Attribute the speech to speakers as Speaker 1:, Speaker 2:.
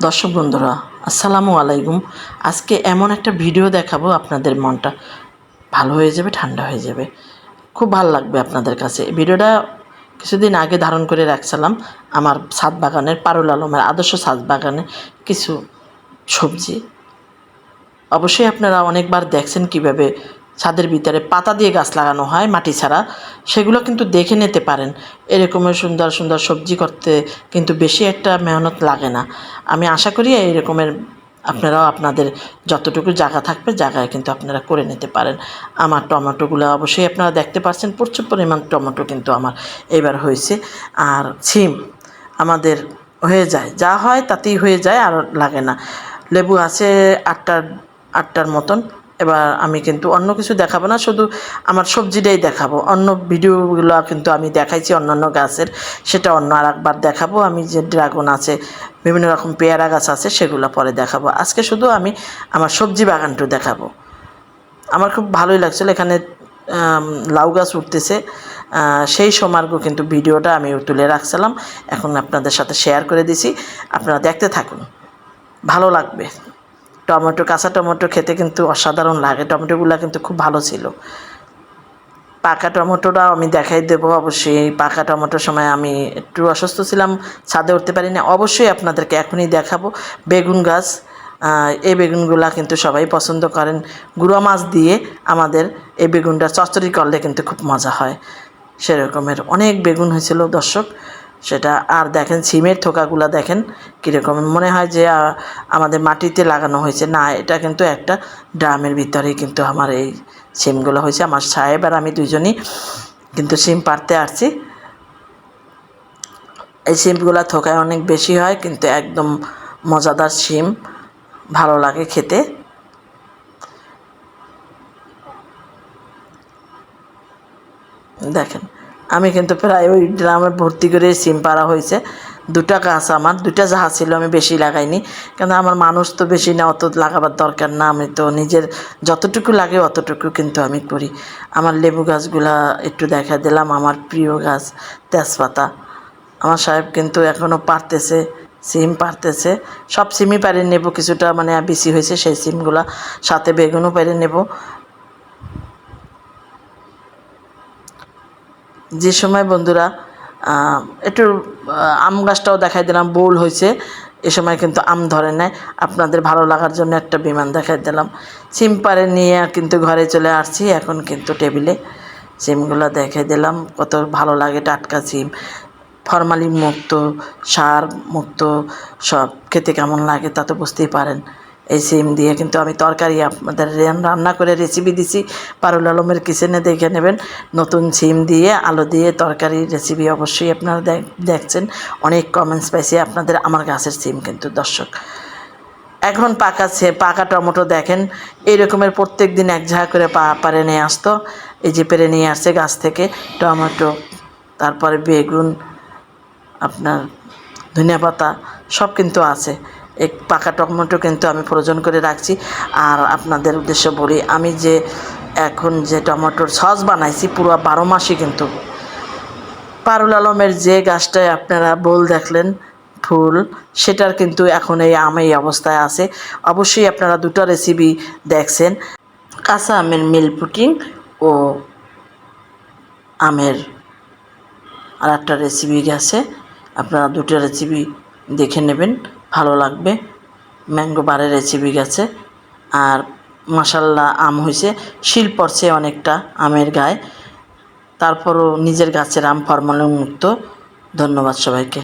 Speaker 1: দর্শক বন্ধুরা, আসসালামু আলাইকুম। আজকে এমন একটা ভিডিও দেখাবো আপনাদের মনটা। ভালো হয়ে যাবে, ঠান্ডা হয়ে যাবে। খুব ভালো লাগবে আপনাদের কাছে। ভিডিওটা কিছুদিন আগে ধারণ করে রাখছিলাম। আমার ছাদ বাগানের, পারুল আলমের আদর্শ ছাদ বাগানে কিছু সবজি। অবশ্যই আপনারা অনেকবার দেখছেন কীভাবে ছাদের ভিতরে পাতা দিয়ে গাছ লাগানো হয় মাটি ছাড়া। সেগুলো কিন্তু দেখে নিতে পারেন। এরকমের সুন্দর সুন্দর সবজি করতে কিন্তু বেশি একটা মেহনত লাগে না। আমি আশা করি এই রকমের আপনারাও আপনাদের যতটুকু জায়গা থাকবে, জায়গায় কিন্তু আপনারা করে নিতে পারেন। আমার টমেটোগুলো অবশ্যই আপনারা দেখতে পাচ্ছেন, প্রচুর পরিমাণ টমেটো কিন্তু আমার এবার হয়েছে। আর ছিম আমাদের হয়ে যায়। যা হয় তাতেই হয়ে যায়, আর লাগে না। লেবু আছে আটটার আটটার মতন। এবার আমি কিন্তু অন্য কিছু দেখাবো না, শুধু আমার সবজিটাই দেখাবো। অন্য ভিডিওগুলো কিন্তু আমি দেখাইছি, অন্যান্য গাছের, সেটা অন্য আর একবার দেখাবো। আমি যে ড্রাগন আছে, বিভিন্ন রকম পেয়ারা গাছ আছে, সেগুলো পরে দেখাবো। আজকে শুধু আমি আমার সবজি বাগানটা দেখাবো। আমার খুব ভালোই লাগছিল, এখানে লাউ গাছ উঠতেছে। সেই সমার্গ কিন্তু ভিডিওটা আমি তুলে রাখছিলাম। এখন আপনাদের সাথে শেয়ার করে দিছি। আপনারা দেখতে থাকুন। ভালো লাগবে। টমেটো, কাঁচা টমেটো খেতে কিন্তু অসাধারণ লাগে। টমেটোগুলো কিন্তু খুব ভালো ছিল। পাকা টমেটোটাও আমি দেখাই দেবো অবশ্যই। পাকা টমেটোর সময় আমি একটু অসুস্থ ছিলাম, ছাদে উঠতে পারি না অবশ্যই আপনাদেরকে এখনই দেখাবো বেগুন গাছ। এই বেগুনগুলা কিন্তু সবাই পছন্দ করেন। গুঁড়ো মাছ দিয়ে আমাদের এই বেগুনটা চচড়ি করলে কিন্তু খুব মজা হয়। সেরকমের অনেক বেগুন হয়েছিল, দর্শক। সেটা আর দেখেন, সিমের থোকাগুলো দেখেন কীরকম। মনে হয় যে আমাদের মাটিতে লাগানো হয়েছে। না, এটা কিন্তু একটা ড্রামের ভিতরেই কিন্তু আমার এই সিমগুলো হয়েছে। আমার সাহেব আর আমি দুজনই কিন্তু সিম পারতে আসছি। এই সিমগুলো থোকায় অনেক বেশি হয়, কিন্তু একদম মজাদার সিম। ভালো লাগে খেতে। দেখেন আমি কিন্তু প্রায় ওই ড্রামে ভর্তি করে সিম পাড়া হয়েছে। দুটা গাছ আমার, দুটা জাহাজ ছিল আমি বেশি লাগাইনি। কিন্তু আমার মানুষ তো বেশি না, অত লাগাবার দরকার না। আমি তো নিজের যতটুকু লাগে অতটুকু কিন্তু আমি করি। আমার লেবু গাছগুলা একটু দেখা দিলাম, আমার প্রিয় গাছ তেজপাতা। আমার সাহেব কিন্তু এখনও পারতেছে সিম পারতেছে সব সিমই পারে নেব, কিছুটা মানে বেশি হয়েছে সেই সিমগুলা। সাথে বেগুনও পেরে নেব। যে সময় বন্ধুরা একটু আম গাছটাও দেখাই দিলাম, বোল হয়েছে, এ সময় কিন্তু আম ধরে নেয় আপনাদের ভালো লাগার জন্য একটা বিমান দেখাই দিলাম। সিম পারে নিয়ে কিন্তু ঘরে চলে আসছি, এখন কিন্তু টেবিলে সিমগুলো দেখে দিলাম, কত ভালো লাগে টাটকা সিম। ফরমালিন মুক্ত, সার মুক্ত, সব খেতে কেমন লাগে তা তো বুঝতেই পারেন। এই সিম দিয়ে। কিন্তু আমি তরকারি আপনাদের রান্না করে রেসিপি দিছি। পারুল আলমের কিচেনে দেখে নেবেন। নতুন সিম দিয়ে, আলু দিয়ে তরকারি রেসিপি অবশ্যই আপনারা দেখ- দেখছেন। অনেক কমেন্টস পাইছি আপনাদের আমার গাছের সিম কিন্তু, দর্শক। এখন পাকা ছে- পাকা টমেটো দেখেন। এই রকমের প্রত্যেক দিন এক ঝাঁ করে পা পারে নিয়ে আসতো। এই যে পেরে নিয়ে আসছে গাছ থেকে। টমেটো, তারপরে বেগুন, আপনার ধনিয়া পাতা, সব কিন্তু আছে। এই পাকা টমেটো কিন্তু আমি প্রয়োজন করে রাখছি। আর আপনাদের উদ্দেশ্য বলি, আমি যে এখন যে টমেটোর সস বানাইছি, পুরো বারো মাসই কিন্তু। পারুল আলমের যে গাছটায় আপনারা বল দেখলেন, ফুল, সেটার কিন্তু এখন এই আম এই অবস্থায় আছে। অবশ্যই আপনারা দুটো রেসিপি দেখছেন, কাঁচা আমের মিল পুটিং ও আমের আর একটা রেসিপি গেছে আপনারা দুটো রেসিপি দেখে নেবেন। ভালো লাগবে। ম্যাঙ্গো বারের রেসিপি গেছে। আর মাসাল্লা আম হয়েছে শিল পড়ছে অনেকটা আমের গায়ে। তারপরও নিজের গাছের আম ফরমালিন মুক্ত ধন্যবাদ সবাইকে।